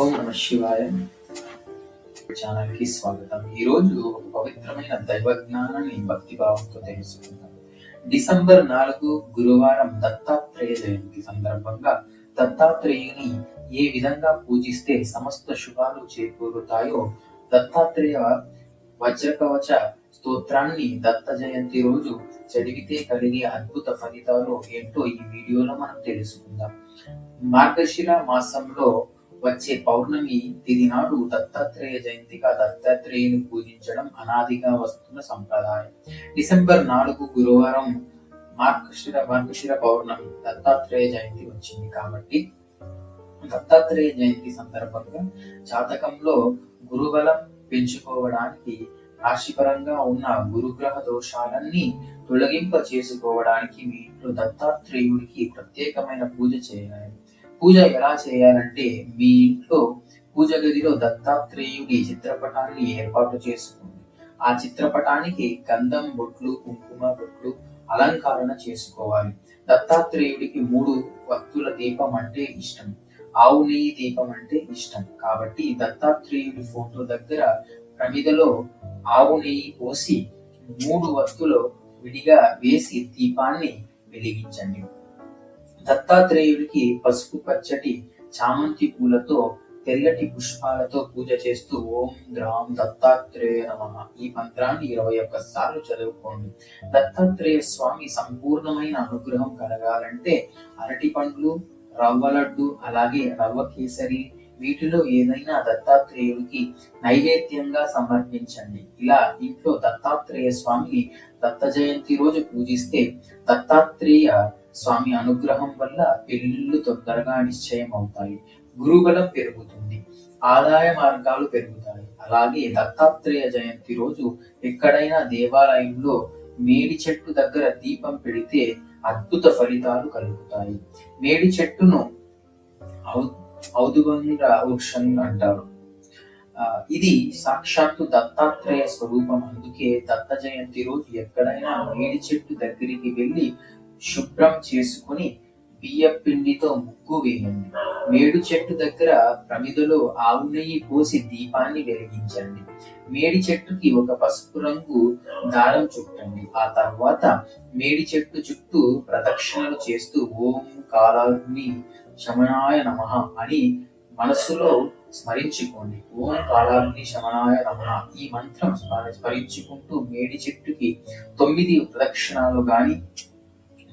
ఓం నమ శివాయ. ఛానల్కి స్వాగతం. ఈ రోజు ఒక పవిత్రమైన దైవ జ్ఞానాన్ని భక్తి భావంతో తెలుసుకుందాం. డిసెంబర్ నాలుగు గురువారం దత్తాత్రేయ జయంతి సందర్భంగా దత్తాత్రేయుని ఏ విధంగా పూజిస్తే సమస్త శుభాలు చేకూరుతాయో దత్తాత్రేయ వజ్రకవచ స్తోత్రాన్ని దత్త జయంతి రోజు చదివితే కలిగే అద్భుత ఫలితాలు ఏంటో ఈ వీడియోలో మనం తెలుసుకుందాం. మార్గశిర మాసంలో వచ్చే పౌర్ణమి తిది నాడు దత్తాత్రేయ జయంతిగా దత్తాత్రేయుని పూజించడం అనాదిగా వస్తున్న సంప్రదాయం. డిసెంబర్ నాలుగు గురువారం మార్గశిర మార్గశిర పౌర్ణమి దత్తాత్రేయ జయంతి వచ్చింది కాబట్టి దత్తాత్రేయ జయంతి సందర్భంగా జాతకంలో గురుబలం పెంచుకోవడానికి రాశిపరంగా ఉన్న గురుగ్రహ దోషాలన్నీ తొలగింప చేసుకోవడానికి మీ ఇంట్లో దత్తాత్రేయుడికి ప్రత్యేకమైన పూజ చేయాలి. పూజ ఎలా చేయాలంటే మీ ఇంట్లో పూజ గదిలో దత్తాత్రేయుడి చిత్రపటాన్ని ఏర్పాటు చేసుకోండి ఆ చిత్రపటానికి గంధం బొట్లు కుంకుమ బొట్లు అలంకరణ చేసుకోవాలి. దత్తాత్రేయుడికి మూడు వత్తుల దీపం అంటే ఇష్టం. ఆవు నెయ్యి దీపం అంటే ఇష్టం. కాబట్టి దత్తాత్రేయుడి ఫోటో దగ్గర ప్రమిదలో ఆవు నెయ్యి పోసి మూడు వత్తులు విడిగా వేసి దీపాన్ని వెలిగించండి. దత్తాత్రేయుడికి పసుపు పచ్చటి చామంతి పూలతో తెల్లటి పుష్పాలతో పూజ చేస్తూ ఓం గ్రామ్ దత్తాత్రేయ నమ. ఈ మంత్రాన్ని ఇరవై ఒక్క సార్లు చదువుకోండి. దత్తాత్రేయ స్వామి సంపూర్ణమైన అనుగ్రహం కలగాలంటే అరటి పండ్లు రవ్వ లడ్డు అలాగే రవ్వ కేసరి వీటిలో ఏదైనా దత్తాత్రేయుడికి నైవేద్యంగా సమర్పించండి. ఇలా ఇంట్లో దత్తాత్రేయ స్వామిని దత్త జయంతి రోజు పూజిస్తే దత్తాత్రేయ స్వామి అనుగ్రహం వల్ల పెళ్ళిళ్ళు తొందరగా నిశ్చయం అవుతాయి గురుబలం పెరుగుతుంది. ఆదాయ మార్గాలు పెరుగుతాయి. అలాగే దత్తాత్రేయ జయంతి రోజు ఎక్కడైనా దేవాలయంలో మేడి చెట్టు దగ్గర దీపం పెడితే అద్భుత ఫలితాలు కలుగుతాయి. మేడి చెట్టును ఔదుబంగ వృక్షం అంటారు. ఇది సాక్షాత్తు దత్తాత్రేయ స్వరూపం. అందుకే దత్త జయంతి రోజు ఎక్కడైనా మేడి చెట్టు దగ్గరికి వెళ్ళి శుభ్రం చేసుకుని బియ్య పిండితో ముగ్గు వేయండి. మేడు చెట్టు దగ్గర ప్రమిదలో ఆవు నెయ్యి పోసి దీపాన్ని వెలిగించండి. మేడి చెట్టుకి ఒక పసుపు రంగు దారం చుట్టండి. ఆ తర్వాత మేడి చెట్టు చుట్టూ ప్రదక్షిణలు చేస్తూ ఓం కాలాగ్ని శమనాయ నమ అని మనస్సులో స్మరించుకోండి. ఓం కాలాగ్ని శమనాయ నమ ఈ మంత్రం స్మ- స్మరించుకుంటూ మేడి చెట్టుకి తొమ్మిది ప్రదక్షిణాలు గాని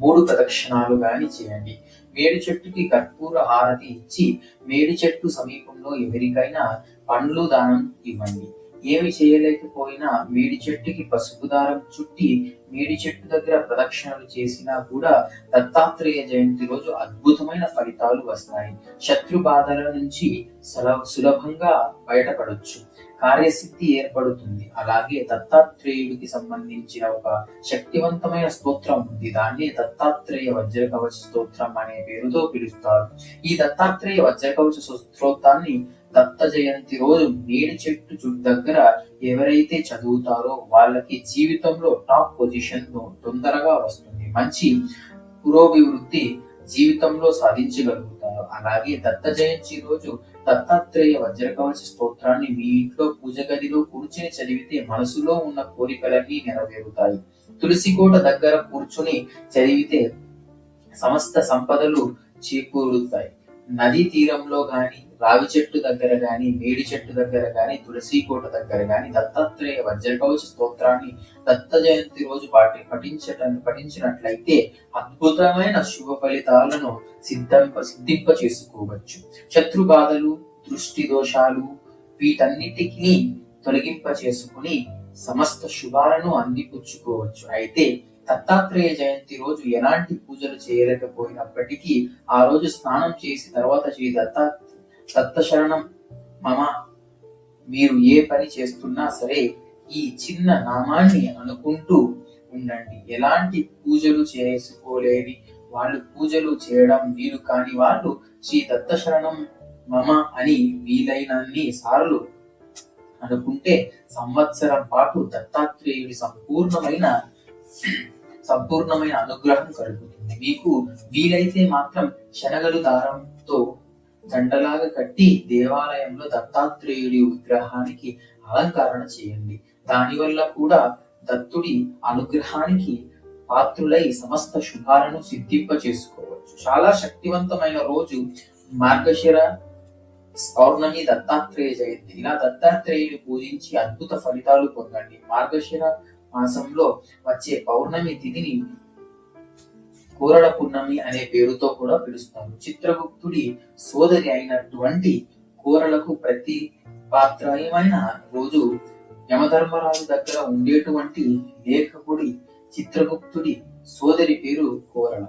మూడు ప్రదక్షిణాలు గాని చేయండి. మేడి చెట్టుకి కర్పూర హారతి ఇచ్చి మేడి చెట్టు సమీపంలో ఎవరికైనా పండ్లు దానం ఇవ్వండి. ఏమి చేయలేకపోయినా మేడి చెట్టుకి పసుపు దారం చుట్టి మేడి చెట్టు దగ్గర ప్రదక్షిణలు చేసినా కూడా దత్తాత్రేయ జయంతి రోజు అద్భుతమైన ఫలితాలు వస్తాయి. శత్రు బాధల నుంచి సులభంగా బయటపడొచ్చు. కార్యసిద్ధి ఏర్పడుతుంది. అలాగే దత్తాత్రేయుడికి సంబంధించిన ఒక శక్తివంతమైన స్తోత్రం ఉంది. దాన్ని దత్తాత్రేయ వజ్ర కవచ స్తోత్రం అనే పేరుతో పిలుస్తారు. ఈ దత్తాత్రేయ వజ్ర కవచ స్తోత్రాన్ని దత్త జయంతి రోజు నీడి చెట్టు చుట్టూ దగ్గర ఎవరైతే చదువుతారో వాళ్ళకి జీవితంలో టాప్ పొజిషన్ తొందరగా వస్తుంది. మంచి పురోభివృద్ధి జీవితంలో సాధించగలుగుతారు. అలాగే దత్త జయంతి రోజు దత్తాత్రేయ వజ్రకవచ స్తోత్రాన్ని మీ ఇంట్లో పూజ గదిలో కూర్చుని చదివితే మనసులో ఉన్న కోరికలన్నీ నెరవేరుతాయి. తులసి కోట దగ్గర కూర్చుని చదివితే సమస్త సంపదలు చేకూరుతాయి. నదీ తీరంలో గాని రావి చెట్టు దగ్గర గాని మేడి చెట్టు దగ్గర గాని తులసి కోట దగ్గర గాని దత్తాత్రేయ వజ్రకవచ స్తోత్రాన్ని దత్త జయంతి రోజు పాటి పఠించటం పఠించినట్లయితే అద్భుతమైన శుభ ఫలితాలను సిద్ధింప సిద్ధింప చేసుకోవచ్చు శత్రు బాధలు దృష్టి దోషాలు వీటన్నిటికీ తొలగింప చేసుకుని సమస్త శుభాలను అందిపుచ్చుకోవచ్చు. అయితే దత్తాత్రేయ జయంతి రోజు ఎలాంటి పూజలు చేయలేకపోయినప్పటికీ ఆ రోజు స్నానం చేసి తర్వాత శ్రీ దత్తా దత్త శరణం మమ మీరు ఏ పని చేస్తున్నా సరే ఈ చిన్న నామాన్ని అనుకుంటూ ఉండండి. ఎలాంటి పూజలు చేసుకోలేని వాళ్ళు పూజలు చేయడం వీలు కాని వాళ్ళు శ్రీ దత్తశరణం మమ అని వీలైనన్ని సార్లు అనుకుంటే సంవత్సరం పాటు దత్తాత్రేయుడి సంపూర్ణమైన సంపూర్ణమైన అనుగ్రహం కలుగుతుంది. మీకు వీలైతే మాత్రం శనగలు దారంతో జంటలాగా కట్టి దేవాలయంలో దత్తాత్రేయుడి విగ్రహానికి అలంకరణ చేయండి. దానివల్ల కూడా దత్తుడి అనుగ్రహానికి పాత్రులై సమస్త శుభాలను సిద్ధింప చేసుకోవచ్చు చాలా శక్తివంతమైన రోజు మార్గశిర పౌర్ణమి దత్తాత్రేయ జయంతి. ఇలా దత్తాత్రేయుని పూజించి అద్భుత ఫలితాలు పొందండి. మార్గశిర మాసంలో వచ్చే పౌర్ణమి తిథిని కోరడ పున్నమి అనే పేరుతో కూడా పిలుస్తారు. చిత్రగుప్తుడి సోదరి అయినటువంటి కోరలకు ప్రతి పాత్రయమైన రోజు యమధర్మరాజు దగ్గర ఉండేటువంటి లేఖకుడి చిత్రగుప్తుడి సోదరి పేరు కోరల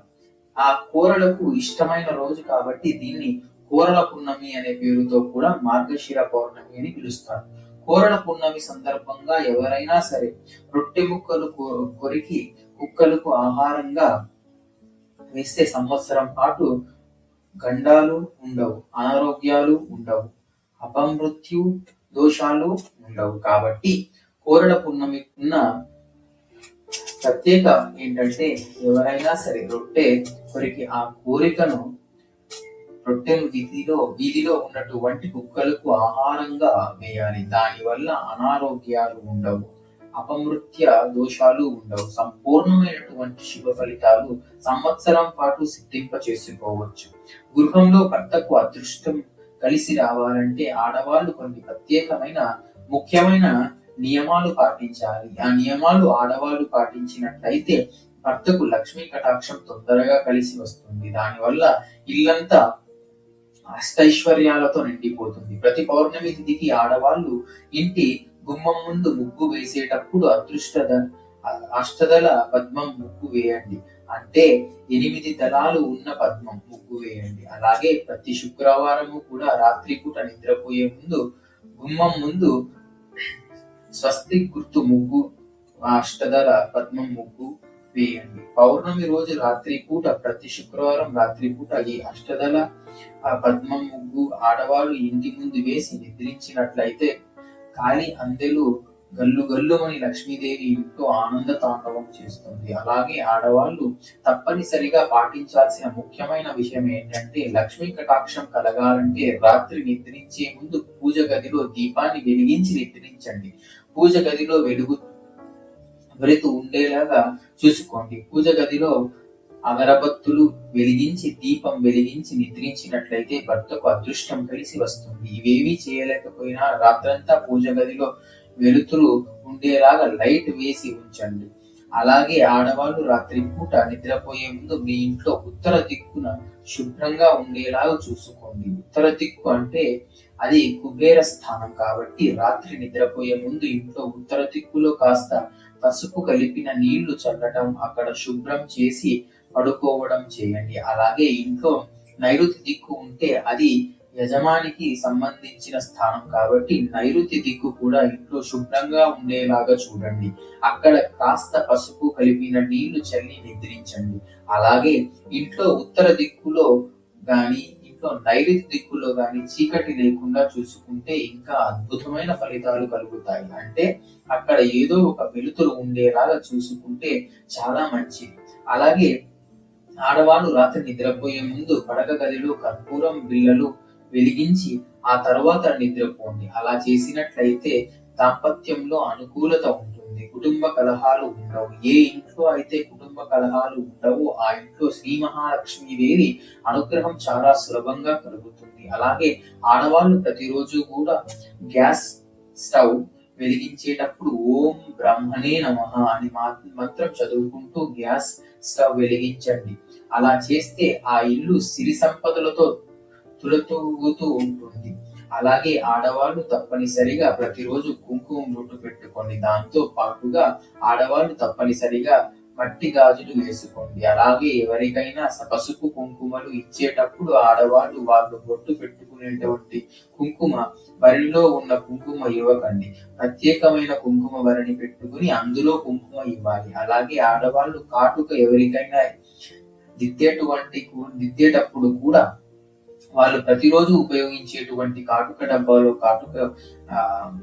ఆ కోరలకు ఇష్టమైన రోజు కాబట్టి దీన్ని కోరల పున్నమి అనే పేరుతో కూడా మార్గశిర పౌర్ణమి అని పిలుస్తారు. కోరళ పున్నమి సందర్భంగా ఎవరైనా సరే రొట్టె ముక్కలు కొరికి కుక్కలకు ఆహారంగా వేస్తే సంవత్సరం పాటు గండాలు ఉండవు అనారోగ్యాలు ఉండవు అపమృత్యు దోషాలు ఉండవు. కాబట్టి కోరల పున్నమి ఉన్న ప్రత్యేక ఏంటంటే ఎవరైనా సరే రొట్టె కొరికి ఆ కోరికను రొట్టెను వీధిలో వీధిలో ఉన్నటువంటి కుక్కలకు ఆహారంగా వేయాలి. దానివల్ల అనారోగ్యాలు ఉండవు. అపమృత్య దోషాలు ఉండవు. సంపూర్ణమైనటువంటి శుభ ఫలితాలు సంవత్సరం పాటు సిద్ధింప చేసుకోవచ్చు గృహంలో భర్తకు అదృష్టం కలిసి రావాలంటే ఆడవాళ్ళు కొన్ని ప్రత్యేకమైన ముఖ్యమైన నియమాలు పాటించాలి. ఆ నియమాలు ఆడవాళ్ళు పాటించినట్లయితే భర్తకు లక్ష్మీ కటాక్షం తొందరగా కలిసి వస్తుంది. దానివల్ల ఇల్లంతా అష్టైశ్వర్యాలతో నిండిపోతుంది. ప్రతి పౌర్ణమి తిథికి ఆడవాళ్ళు ఇంటి గుమ్మం ముందు ముగ్గు వేసేటప్పుడు అదృష్టద అష్టదల పద్మం ముగ్గు వేయండి. అంటే ఎనిమిది దళాలు ఉన్న పద్మం ముగ్గు వేయండి. అలాగే ప్రతి శుక్రవారము కూడా రాత్రిపూట నిద్రపోయే ముందు గుమ్మం ముందు స్వస్తి గుర్తు ముగ్గు అష్టదల అష్టదళ పద్మం ముగ్గు వేయండి. పౌర్ణమి రోజు రాత్రి పూట ప్రతి శుక్రవారం రాత్రి పూట ఈ అష్టదళ ఆ పద్మం ముగ్గు ఆడవాళ్ళు ఇంటి ముందు వేసి నిద్రించినట్లయితే కానీ అందెలు గల్లు గల్లుమని లక్ష్మీదేవి ఇంట్లో ఆనంద తాండవం చేస్తుంది. అలాగే ఆడవాళ్ళు తప్పనిసరిగా పాటించాల్సిన ముఖ్యమైన విషయం ఏంటంటే లక్ష్మీ కటాక్షం కలగాలంటే రాత్రి నిద్రించే ముందు పూజ గదిలో దీపాన్ని వెలిగించి నిద్రించండి. పూజ గదిలో వెలుగు వెలుతూ ఉండేలాగా చూసుకోండి. పూజ గదిలో అగరబత్తులు వెలిగించి దీపం వెలిగించి నిద్రించినట్లయితే భర్తకు అదృష్టం కలిసి వస్తుంది. ఇవేమీ చేయలేకపోయినా రాత్రంతా పూజ గదిలో వెలుతురు ఉండేలాగా లైట్ వేసి ఉంచండి. అలాగే ఆడవాళ్ళు రాత్రి పూట నిద్రపోయే ముందు మీ ఇంట్లో ఉత్తర దిక్కున శుభ్రంగా ఉండేలాగా చూసుకోండి. ఉత్తర దిక్కు అంటే అది కుబేర స్థానం కాబట్టి రాత్రి నిద్రపోయే ముందు ఇంట్లో ఉత్తర దిక్కులో కాస్త పసుపు కలిపిన నీళ్ళు చల్లటం అక్కడ శుభ్రం చేసి పడుకోవడం చేయండి. అలాగే ఇంట్లో నైరుతి దిక్కు ఉంటే అది యజమానికి సంబంధించిన స్థానం కాబట్టి నైరుతి దిక్కు కూడా ఇంట్లో శుభ్రంగా ఉండేలాగా చూడండి. అక్కడ కాస్త పసుపు కలిపిన నీళ్ళు చల్లి నిద్రించండి. అలాగే ఇంట్లో ఉత్తర దిక్కులో గాని ఇంట్లో నైరుతి దిక్కులో గాని చీకటి లేకుండా చూసుకుంటే ఇంకా అద్భుతమైన ఫలితాలు కలుగుతాయి. అంటే అక్కడ ఏదో ఒక వెలుతురు ఉండేలాగా చూసుకుంటే చాలా మంచిది. అలాగే ఆడవాళ్ళు రాత్రి నిద్రపోయే ముందు పడక గదిలో కర్పూరం బిళ్ళలు వెలిగించి ఆ తర్వాత నిద్రపోండి. అలా చేసినట్లయితే దాంపత్యంలో అనుకూలత ఉంటుంది. కుటుంబ కలహాలు ఉండవు. ఏ ఇంట్లో అయితే కుటుంబ కలహాలు ఉండవు ఆ ఇంట్లో శ్రీ మహాలక్ష్మి దేవి అనుగ్రహం చాలా సులభంగా కలుగుతుంది. అలాగే ఆడవాళ్ళు ప్రతిరోజు కూడా గ్యాస్ స్టవ్ వెలిగించేటప్పుడు ఓం బ్రహ్మణే నమ అని మాత్రం మంత్రం చదువుకుంటూ గ్యాస్ స్టవ్ వెలిగించండి. అలా చేస్తే ఆ ఇల్లు సిరి సంపదలతో తులతూగుతూ ఉంటుంది. అలాగే ఆడవాళ్ళు తప్పనిసరిగా ప్రతిరోజు కుంకుమ బొట్టు పెట్టుకోండి దాంతో పాటుగా ఆడవాళ్ళు తప్పనిసరిగా మట్టి గాజులు వేసుకోండి. అలాగే ఎవరికైనా పసుపు కుంకుమలు ఇచ్చేటప్పుడు ఆడవాళ్ళు వాళ్ళు బొట్టు పెట్టుకునేటువంటి కుంకుమ వరిలో ఉన్న కుంకుమ ఇవ్వకండి. ప్రత్యేకమైన కుంకుమ వరిని పెట్టుకుని అందులో కుంకుమ ఇవ్వాలి. అలాగే ఆడవాళ్ళు కాటుక ఎవరికైనా దిద్దేటువంటి దిద్దేటప్పుడు కూడా వాళ్ళు ప్రతిరోజు ఉపయోగించేటువంటి కాటుక డబ్బాలో కాటుక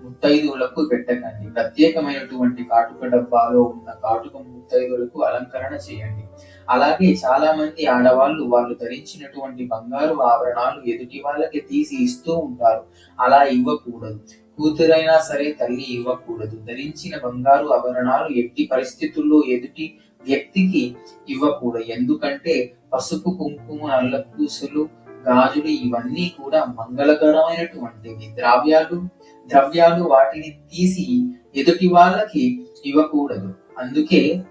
ముత్తైదువులకు పెట్టకండి. ప్రత్యేకమైనటువంటి కాటుక డబ్బాలో ఉన్న కాటుక ముత్తైదువులకు అలంకరణ చేయండి. అలాగే చాలా మంది ఆడవాళ్ళు వాళ్ళు ధరించినటువంటి బంగారు ఆభరణాలు ఎదుటి వాళ్ళకి తీసి ఇస్తూ ఉంటారు. అలా ఇవ్వకూడదు. కూతురైనా సరే తల్లి ఇవ్వకూడదు. ధరించిన బంగారు ఆభరణాలు ఎట్టి పరిస్థితుల్లో ఎదుటి వ్యక్తికి ఇవ్వకూడదు. ఎందుకంటే పసుపు కుంకుమ నల్ల పూసలు గాజులు ఇవన్నీ కూడా మంగళకరమైనటువంటివి ద్రవ్యాలు. ద్రవ్యాలు వాటిని తీసి ఎదుటి వాళ్ళకి ఇవ్వకూడదు. అందుకే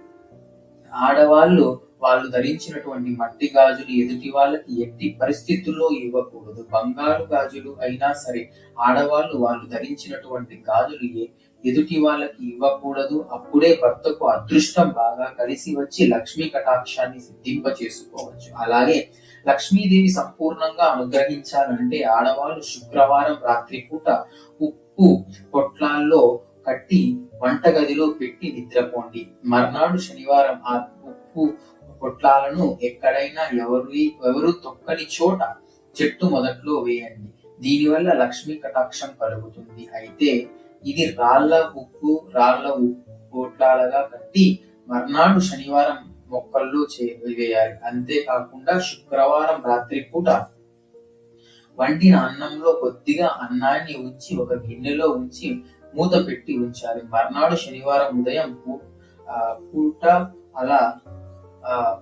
ఆడవాళ్ళు వాళ్ళు ధరించినటువంటి మట్టి గాజులు ఎదుటి వాళ్ళకి ఎట్టి పరిస్థితుల్లో ఇవ్వకూడదు. బంగారు గాజులు అయినా సరే ఆడవాళ్ళు వాళ్ళు ధరించినటువంటి గాజులు ఎదుటి వాళ్ళకి ఇవ్వకూడదు. అప్పుడే భర్తకు అదృష్టం బాగా కలిసి వచ్చి లక్ష్మీ కటాక్షాన్ని సిద్ధింప చేసుకోవచ్చు అలాగే లక్ష్మీదేవి సంపూర్ణంగా అనుగ్రహించాలంటే ఆడవాళ్ళు శుక్రవారం రాత్రి పూట ఉప్పు పొట్లాల్లో కట్టి వంటగదిలో పెట్టి నిద్రపోండి. మర్నాడు శనివారం ఆ ఉప్పు పొట్లాలను ఎక్కడైనా ఎవరు ఎవరు తొక్కని చోట చెట్టు మొదట్లో వేయండి. దీనివల్ల లక్ష్మీ కటాక్షం కలుగుతుంది. అయితే ఇది రాళ్ళ ఉప్పు రాళ్ళ ఉప్పు పొట్లాలుగా కట్టి మర్నాడు శనివారం మొక్కల్లో చే వేయాలి. అంతేకాకుండా శుక్రవారం రాత్రి పూట వండిన అన్నంలో కొద్దిగా అన్నాన్ని ఉంచి ఒక గిన్నెలో ఉంచి మూత పెట్టి ఉంచాలి. మర్నాడు శనివారం ఉదయం పూట అలా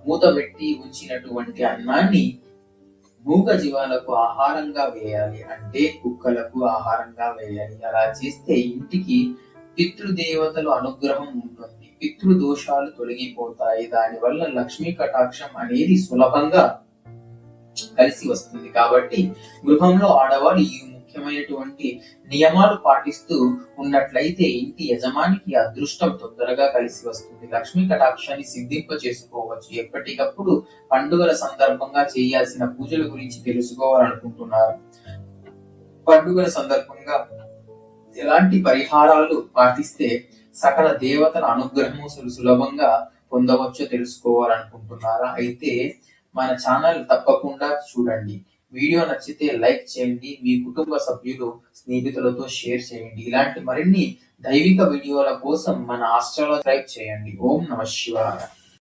మూత పెట్టి ఉంచినటువంటి అన్నాన్ని మూగ జీవాలకు ఆహారంగా వేయాలి. అంటే కుక్కలకు ఆహారంగా వేయాలి. అలా చేస్తే ఇంటికి పితృదేవతలు అనుగ్రహం ఉంటుంది. పితృదోషాలు తొలగిపోతాయి. దానివల్ల లక్ష్మీ కటాక్షం అనేది సులభంగా కలిసి వస్తుంది. కాబట్టి గృహంలో ఆడవాళ్ళు ఈ ముఖ్యమైనటువంటి నియమాలు పాటిస్తూ ఉన్నట్లయితే ఇంటి యజమానికి అదృష్టం తొందరగా కలిసి వస్తుంది. లక్ష్మీ కటాక్షాన్ని సిద్ధింప చేసుకోవచ్చు ఎప్పటికప్పుడు పండుగల సందర్భంగా చేయాల్సిన పూజల గురించి తెలుసుకోవాలనుకుంటున్నారు. పండుగల సందర్భంగా ఎలాంటి పరిహారాలు పాటిస్తే సకల దేవతల అనుగ్రహము సులభంగా పొందవచ్చో తెలుసుకోవాలనుకుంటున్నారా? అయితే మన ఛానల్ తప్పకుండా చూడండి. వీడియో నచ్చితే లైక్ చేయండి మీ కుటుంబ సభ్యులు స్నేహితులతో షేర్ చేయండి. ఇలాంటి మరిన్ని దైవిక వీడియోల కోసం మన ఆస్ట్రాలో సబ్స్క్రైబ్ చేయండి. ఓం నమ శివాయ.